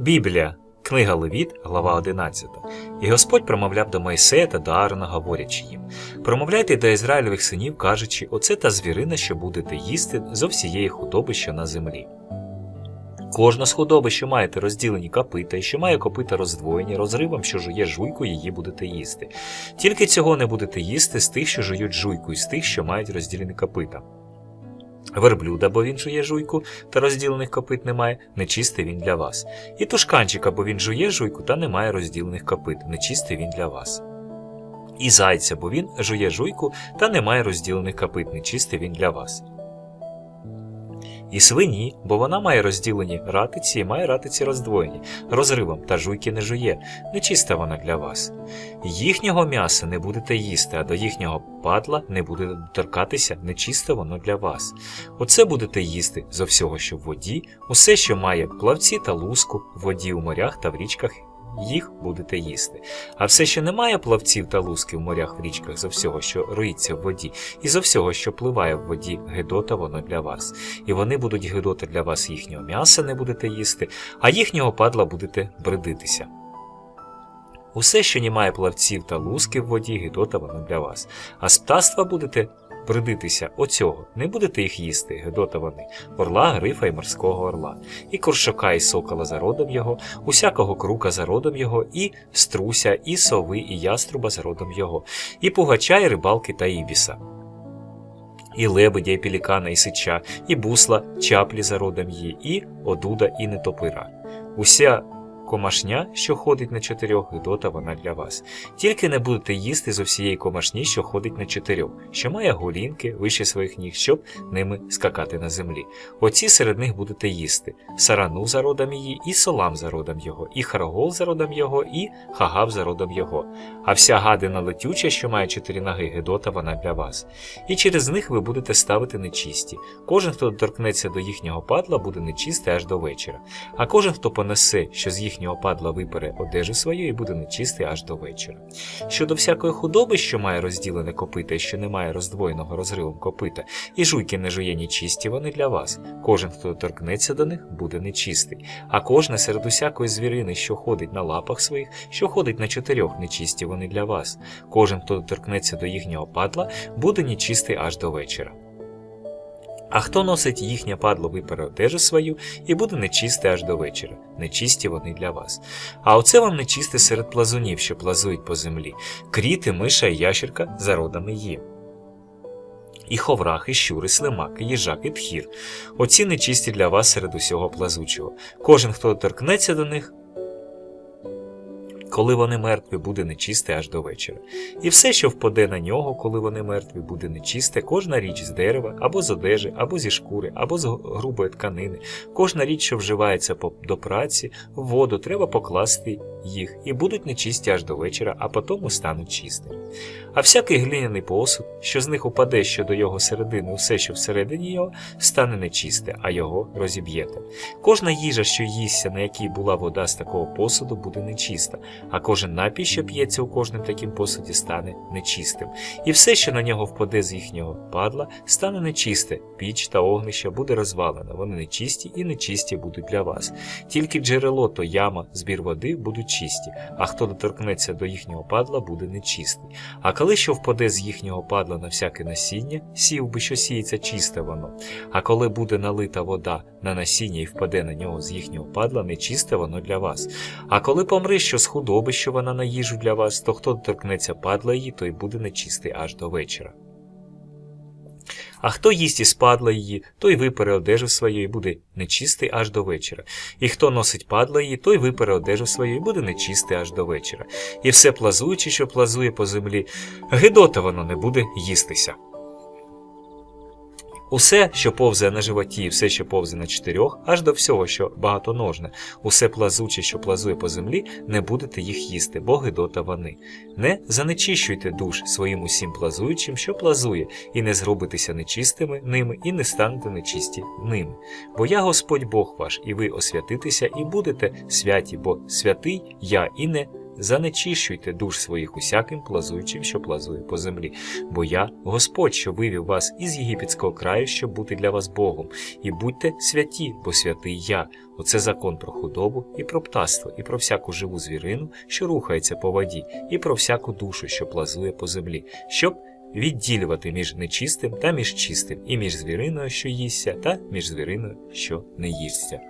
Біблія, книга Левіт, глава 11. І Господь промовляв до Мойсея та до Аарона, говорячи їм: Промовляйте до Ізраїльових синів, кажучи, оце та звірина, що будете їсти зо всієї худоби, що на землі. Кожна з худоби, що маєте розділені копита, і що має копита роздвоєні, розривом, що жує жуйку, її будете їсти. Тільки цього не будете їсти з тих, що жують жуйку, і з тих, що мають розділені копита. Верблюда, бо він жує жуйку, та розділених копит немає, нечистий він для вас. І тушканчика, бо він жує жуйку, та немає розділених копит, нечистий він для вас. І зайця, бо він жує жуйку, та немає розділених копит, нечистий він для вас. І свині, бо вона має розділені ратиці і має ратиці роздвоєні, розривом та жуйки не жує, нечиста вона для вас. Їхнього м'яса не будете їсти, а до їхнього падла не будете доторкатися, нечисте воно для вас. Оце будете їсти зо всього, що в воді, усе, що має плавці та луску в воді у морях та в річках. Їх будете їсти. А все, що не має плавців та луски в морях в річках зо всього, що роїться в воді, і зо всього, що пливає в воді, гидота воно для вас. І вони будуть гидота для вас їхнього м'яса не будете їсти, а їхнього падла будете бредитися. Усе, що не має плавців та луски в воді, гидота воно для вас. А з птаства будете бредитися оцього, не будете їх їсти, гидота вони, орла, грифа і морського орла, і коршака, і сокола за родом його, усякого крука за родом його, і струся, і сови, і яструба за родом його, і пугача, і рибалки та ібіса. І лебедя, і пелікана, і сича, і бусла, чаплі за родом її, і одуда, і нетопира. Уся комашня, що ходить на чотирьох, гидота вона для вас. Тільки не будете їсти зо всієї комашні, що ходить на чотирьох, що має голінки вище своїх ніг, щоб ними скакати на землі. Оці серед них будете їсти: сарану за родом її, і солам за родом його, і харгол за родом його, і хагав за родом його. А вся гадина летюча, що має чотири ноги, гидота вона для вас. І через них ви будете ставити нечисті. Кожен, хто доторкнеться до їхнього падла, буде нечистий аж до вечора. А кожен, хто понесе, що з їхнього падла випере одежу свою, і буде нечистий аж до вечора. Щодо всякої худоби, що має розділене копита і що не має роздвоєного розривом копита, і жуйки не жує нечисті, вони для вас. Кожен, хто доторкнеться до них, буде нечистий. А кожне серед усякої звірини, що ходить на лапах своїх, що ходить на чотирьох, нечисті вони для вас. Кожен, хто доторкнеться до їхнього падла, буде нечистий аж до вечора. А хто носить їхнє падло випере одежу свою і буде нечистий аж до вечора, нечисті вони для вас. А оце вам нечисте серед плазунів, що плазують по землі, кріти, миша і ящерка за родами їм. І ховрах, і щур, слимак, їжак, і тхір. Оці нечисті для вас серед усього плазучого. Кожен, хто торкнеться до них, коли вони мертві, буде нечисте аж до вечора. І все, що впаде на нього, коли вони мертві, буде нечисте, кожна річ з дерева, або з одежі, або зі шкури, або з грубої тканини, кожна річ, що вживається до праці, в воду треба покласти їх, і будуть нечисті аж до вечора, а потому стануть чистими. А всякий глиняний посуд, що з них упаде щодо його середини, усе, що всередині його, стане нечисте, а його розіб'єте. Кожна їжа, що їсться, на якій була вода з такого посуду, буде нечиста, а кожен напій, що п'ється у кожному таким посуді, стане нечистим. І все, що на нього впаде з їхнього падла, стане нечисте, піч та огнище буде розвалено, вони нечисті і нечисті будуть для вас. Тільки джерело то яма, збір води будуть чисті, а хто доторкнеться до їхнього падла, буде нечистий. А коли що впаде з їхнього падла на всяке насіння, сів би, що сіється чисте воно. А коли буде налита вода на насіння і впаде на нього з їхнього падла, нечисте воно для вас. А коли помре що з худоби, що вона на їжу для вас, то хто доторкнеться падла її, той буде нечистий аж до вечора. А хто їсть і спадла її, той випере одежу свою і буде нечистий аж до вечора. І хто носить падла її, той випере одежу свою і буде нечистий аж до вечора. І все плазуюче, що плазує по землі, гидота воно не буде їстися. Усе, що повзає на животі, все, що повзає на чотирьох, аж до всього, що багатоножне, усе плазуче, що плазує по землі, не будете їх їсти, бо гидота вони. Не занечищуйте душ своїм усім плазуючим, що плазує, і не зробитеся нечистими ними, і не станете нечисті ними. Бо я Господь Бог ваш, і ви освятитеся, і будете святі, бо святий я, і не занечищуйте душ своїх усяким плазуючим, що плазує по землі. Бо я, Господь, що вивів вас із єгипетського краю, щоб бути для вас Богом, і будьте святі, бо святий я. Оце закон про худобу і про птаство, і про всяку живу звірину, що рухається по воді, і про всяку душу, що плазує по землі, щоб відділювати між нечистим та між чистим, і між звіриною, що їсться, та між звіриною, що не їсться.